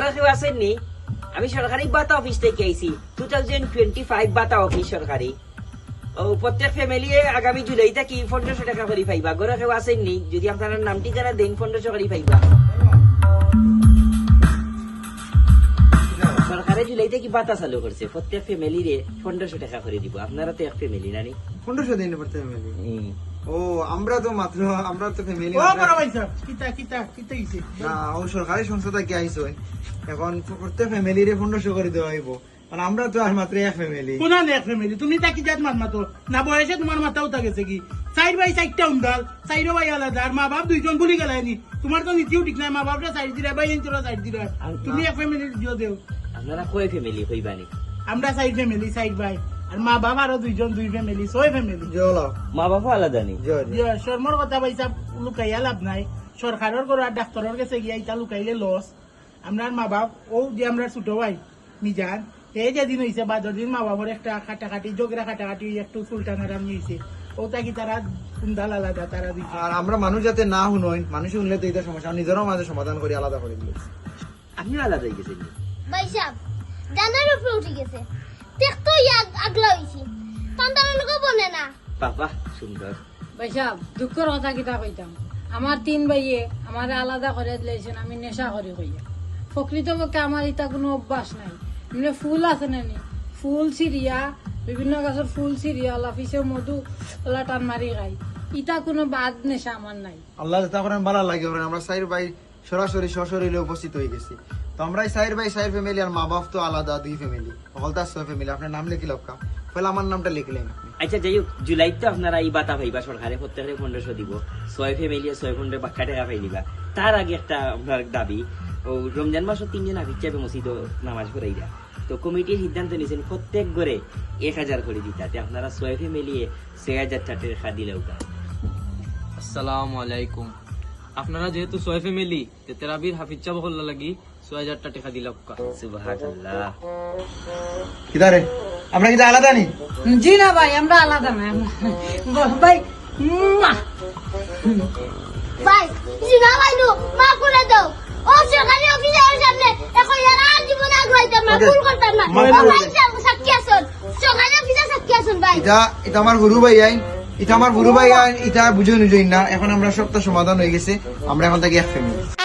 ঘরে কেউ আছেন নি আমি সরকারি বাতা অফিস থেকে আইছি টু থাউজেন্ড টোয়েন্টি ফাইভ বাতা অফিস সরকারি। ও প্রত্যেক ফ্যামিলি আগামী জুলাই থেকে পনেরোশো টাকা করে পাইবা ঘরে কেউ আছেন নি যদি আপনার নাম ঠিকানা দেন পনেরোশো করে পাইবা। সরকারে জুলাই থেকে বাতা চালু করছে প্রত্যেক ফ্যামিলি রে পনেরোশো টাকা করে দিব আপনারা তো এক ফ্যামিলি নানি। পনেরোশো দিন পড়তে ফ্যামিলি ও আমরা তো মাত্র আমরা তো ফ্যামিলি ও বড় ভাই সাহেব কিতা কিতা কিতা হইছে? না ও সরকারি সংস্থা থেকে আইসো এখন প্রত্যেক ফ্যামিলি রে পনেরোশো করে দেওয়া হইব। মানে আমরা তো আর মাত্র এক ফ্যামিলি কোনা নেক ফ্যামিলি তুমি তাকি জাত মাত মাতো না বয়সে তোমার মাথাও গেছে কি? সাইড বাই সাইডটা উন্ডাল সাইড বাই আলাদা আর মা বাপ দুইজন বলি গেলাইনি। তোমার তো নীতিও ঠিক নাই মা বাপরা সাইড দিলা বাই তোরা সাইড দিলা। তুমি এক ফ্যামিলি দিও দেও। আপনারা কয় ফ্যামিলি হইবানি? আমরা সাইড ফ্যামিলি সাইড বাই আর মা বাপ আরও দুইজন দুই ফ্যামিলি ছয় ফ্যামিলি জল। মা বাবা আলাদা নি জল। শর্মর কথা লুকাইয়া লাভ নাই। সরকারের করে আর ডাক্তারের কাছে গিয়া ইটা লুকাইলে লস আমরা মা বাপ ও যে আমরা ছোট ভাই মিজান এই হয়েছে বাদর দিন মা বাবার একটা খাটাখাটি জগরা খাটাখাটি একটু সুলতানার আমি হয়েছে ও তাকি তারা কুন্দাল আলাদা তারা আর আমরা মানুষ যাতে না শুনই মানুষ শুনলে তো এটা সমস্যা নিজেরও মাঝে সমাধান করে আলাদা করে দিল। আপনিও আলাদা হয়ে? বাইসাব জানার উপরে উঠে গেছে। দেখতো আগলা হয়েছি সন্তানকে বনে না। বাবা সুন্দর। ভাইসাব দুঃখের কথা কিতা কইতাম। আমার তিন ভাইয়ে আমার আলাদা করে দিলেছেন আমি নেশা করি কইয়া। প্রকৃতপক্ষে আমার ইটা কোনো অভ্যাস নাই। এমনি ফুল আছে নানি ফুল সিরিয়া বিভিন্ন গাছের ফুল সিরিয়া লাফিসে মধু ওলা টান মারি খাই ইটা কোনো বাদ নেশা আমার নাই। আল্লাহ করেন ভালো লাগে আমরা সাইর ভাই সরাসরি সশরীরে উপস্থিত হয়ে গেছি। তো আমরা এই সাইর ভাই সাইর ফ্যামিলি আর মা বাপ তো আলাদা দুই ফ্যামিলি হলদার ছয় ফ্যামিলি আপনার নাম লিখি লক্কা পহলে আমার নামটা লিখলেন আচ্ছা যাই হোক জুলাই তো আপনারা এই বাতা পাইবা সরকারে প্রত্যেকে পনেরোশো দিব। ছয় ফ্যামিলি ছয় পনেরো বাক্কা টাকা পাই নিবা। তার আগে একটা আপনার দাবি ও রমজান মাসও তিনজন চাপে মসজিদ নামাজ পড়াইরা তো কমিটির সিদ্ধান্ত নিয়েছেন প্রত্যেক ঘরে এক হাজার করে দিতে। আপনারা ছয় ফ্যামিলি ছয় হাজার টাকা দিলেও কা আসসালামু আলাইকুম। আপনারা যেহেতু ছয় ফ্যামিলি তে তেরাবির হাফিজ চাবো করলা লাগি ছয় হাজারটা টাকা দিলাম সুবহানাল্লাহ। কিদারে? আমরা কিন্তু আলাদা নি? জি না ভাই আমরা আলাদা না। ভাই মুয়া। ভাই কিছু না ভাইলু মা করে দাও। ও সরকারি অফিসারের সামনে? এখন ইয়ারা জীবনে আগুয়াইতাম না ভুল করতাম না। মাফ ও করে ভাই সাক্ষী আসুন সরকারি অফিসার সাক্ষী আসুন ভাই? এটা এটা আমার গুরু ভাই আইন এটা আমার গুরু ভাই, আর এটা বুঝে অনুযায়ী না। এখন আমরা সবটা সমাধান হয়ে গেছে। আমরা এখন থাকি এক ফ্যামিলি।